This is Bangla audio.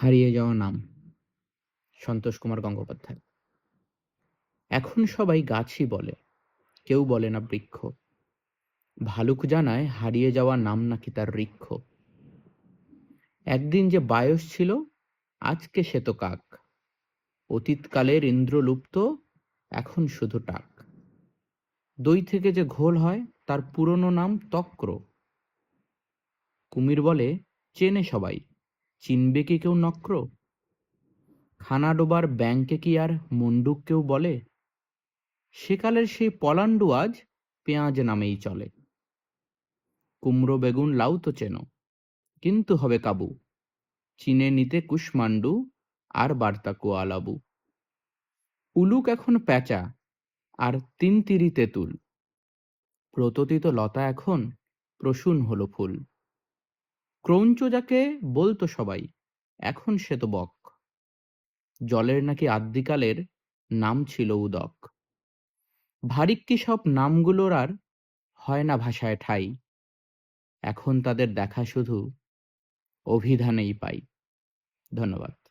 হারিয়ে যাওয়া নাম সন্তোষ কুমার গঙ্গোপাধ্যায়। এখন সবাই গাছই বলে, কেউ বলে না বৃক্ষ। ভালুক জানায় হারিয়ে যাওয়া নাম নাকি তার বৃক্ষ একদিন যে বায়স ছিল, আজকে সে তো কাক। অতীতকালের ইন্দ্রলুপ্ত, এখন শুধু টাক। দই থেকে যে ঘোল হয়, তার পুরনো নাম তক্র। কুমির বলে, চেনে সবাই। চিনবে কি কেউ নক্র? খানাডোবার ব্যাংকে কি আর মন্ডুক কেউ বলে? সেকালের সেই পলান্ডু আজ পেঁয়াজ নামেই চলে। কুমড়ো বেগুন লাউ তো চেনো, কিন্তু হবে কাবু। চিনে নিতে কুষ্মান্ডু আর বার্তা কোয়ালাবু উলুক এখন প্যাঁচা, আর তিন তিরি তেঁতুল। প্রততিত লতা এখন প্রসূন হলো ফুল। ক্রৌঞ্চ যাকে বলতো সবাই, এখন সে তো বক। জলের নাকি আদ্যিকালের নাম ছিল উদক। ভারিক্কি সব নামগুলোর আর হয় না ভাষায় ঠাই। এখন তাদের দেখা শুধু অভিধানেই পাই। ধন্যবাদ।